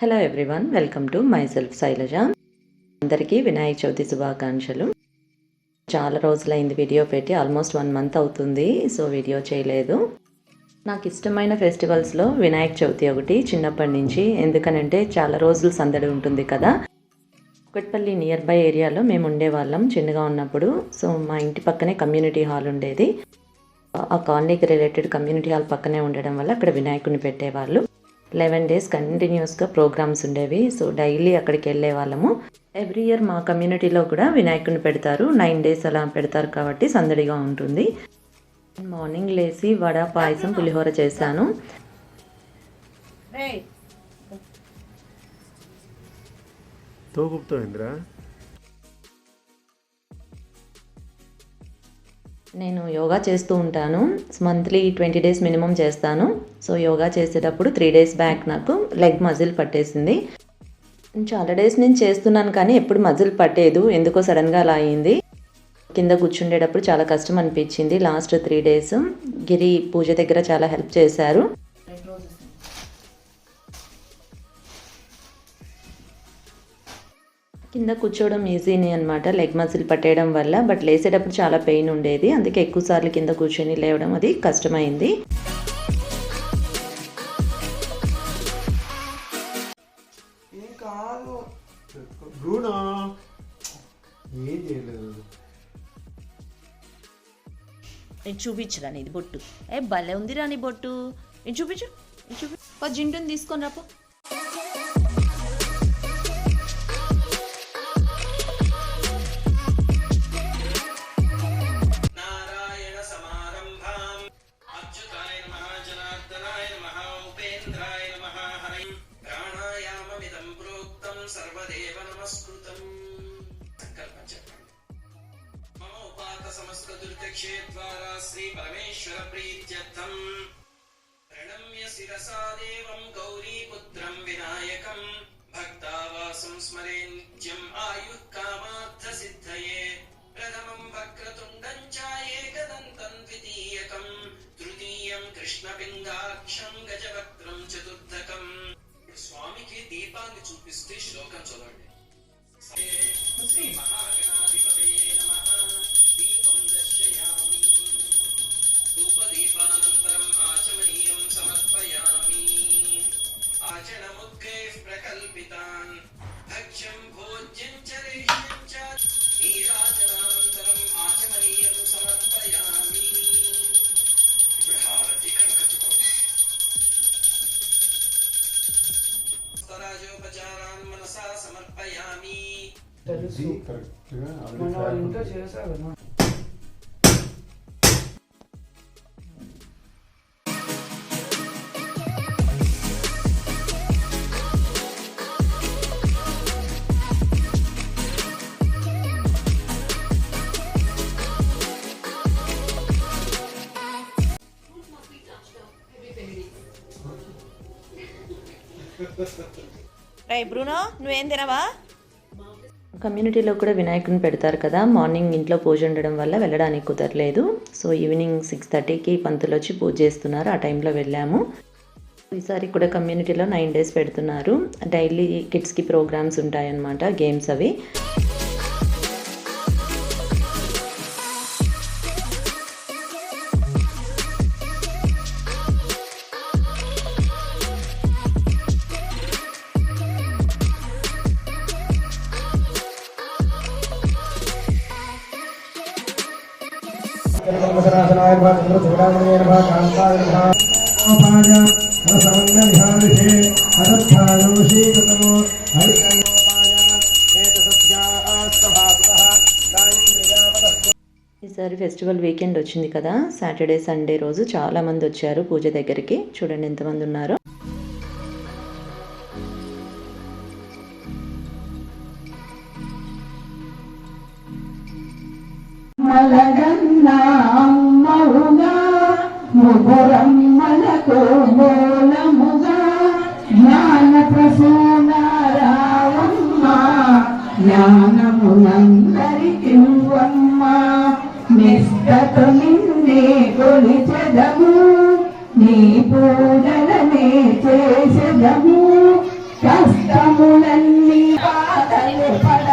Hello everyone welcome to my self Shailaja అందరికీ వినాయక చవితి శుభాకాంక్షలు. చాలా రోజులైంది వీడియో పెట్టి ఆల్మోస్ట్ వన్ మంత్ అవుతుంది సో వీడియో చేయలేదు. నాకు ఇష్టమైన ఫెస్టివల్స్లో వినాయక చవితి ఒకటి చిన్నప్పటి నుంచి ఎందుకనంటే చాలా రోజులు సందడి ఉంటుంది కదా. కుక్కట్పల్లి నియర్ బై ఏరియాలో మేము ఉండేవాళ్ళం చిన్నగా ఉన్నప్పుడు. సో మా ఇంటి పక్కనే కమ్యూనిటీ హాల్ ఉండేది. ఆ కాలనీకి రిలేటెడ్ కమ్యూనిటీ హాల్ పక్కనే ఉండడం వల్ల అక్కడ వినాయకుడిని పెట్టేవాళ్ళు. లెవెన్ డేస్ కంటిన్యూస్గా ప్రోగ్రామ్స్ ఉండేవి. సో డైలీ అక్కడికి వెళ్ళే వాళ్ళము ఎవ్రీ ఇయర్ మా కమ్యూనిటీలో కూడా వినాయకుడిని పెడతారు. నైన్ డేస్ అలా పెడతారు కాబట్టి సందడిగా ఉంటుంది. మార్నింగ్ లేచి వడ పాయసం పులిహోర చేశాను. తోగుపుతో నేను యోగా చేస్తూ ఉంటాను. మంత్లీ ట్వంటీ డేస్ మినిమం చేస్తాను. సో యోగా చేసేటప్పుడు త్రీ డేస్ బ్యాక్ నాకు లెగ్ మజిల్ పట్టేసింది. చాలా డేస్ నేను చేస్తున్నాను కానీ ఎప్పుడు మజిల్ పట్టేదు. ఎందుకో సడన్గా అలా అయింది. కింద కూర్చుండేటప్పుడు చాలా కష్టం అనిపించింది. లాస్ట్ త్రీ డేస్ గిరి పూజ దగ్గర చాలా హెల్ప్ చేశారు. కింద కూర్చోవడం ఈజీనే అనమాట లెగ్ మజిల్ పట్టేయడం వల్ల. బట్ లేసేటప్పుడు చాలా పెయిన్ ఉండేది. అందుకే ఎక్కువ సార్లు కింద కూర్చొని లేవడం అది కష్టమైంది. నేను చూపించరా నీది బొట్టు? ఏ భలే ఉందిరా నీ బొట్టు. నేను చూపించు. చూపి పో జింటుని తీసుకొని రాపో సమస్త దుర్దక్షే ద్వారా శ్రీ పరమేశ్వర ప్రీత్యర్థం ప్రణమ్య శిరసా దేవం గౌరీపుత్రం వినాయకం భక్తావాసం స్మరే నిత్యం ఆయుః కామార్థ సిద్ధయే ప్రథమం వక్రతుండం చ ఏకదంతం ద్వితీయకం తృతీయం కృష్ణపింగాక్షం గజవక్త్రం చతుర్థకం ఇప్పుడు స్వామికి దీపాన్ని చూపిస్తే శ్లోకం చదవండి శ్రీ మహాగణాధిపతయే पूजानन्तरम् आचमनीयं समर्पयामि। आचरणमुद्गैः प्रकल्पितान्। भक्ष्यं भोज्यं च। रेह्यं च समर्पयामि। बृहारति कनकतुकोपचारान् मनसा समर्पयामि। मनोरिंग तो जैसा बना రై బ్రూనో నువ్వేం తినవా? కమ్యూనిటీలో కూడా వినాయకుని పెడతారు కదా మార్నింగ్ ఇంట్లో పూజ ఉండడం వల్ల వెళ్ళడానికి కుదరలేదు. సో ఈవినింగ్ సిక్స్ థర్టీకి పంతులు వచ్చి పూజ చేస్తున్నారు ఆ టైంలో వెళ్ళాము. ఈసారి కూడా కమ్యూనిటీలో నైన్ డేస్ పెడుతున్నారు. డైలీ కిడ్స్కి ప్రోగ్రామ్స్ ఉంటాయన్నమాట గేమ్స్ అవి. కర్మసనాశనాయ కాంతాయ రసవన్న విహారిషే ఈసారి ఫెస్టివల్ వీకెండ్ వచ్చింది కదా సాటర్డే సండే రోజు చాలా మంది వచ్చారు పూజ దగ్గరికి. చూడండి ఎంతమంది ఉన్నారో. మలగన్నామౌగా ముగురమ్మలకు మూలముగా జ్ఞాన ప్రసూనారావమ్మ రావమ్మ జ్ఞానమునందరికివ్వమ్మ. నిష్టత నిన్నే కొలిచెదము నీ పూజలనే చేసెదము. కష్టములన్నీ పాదలు పడ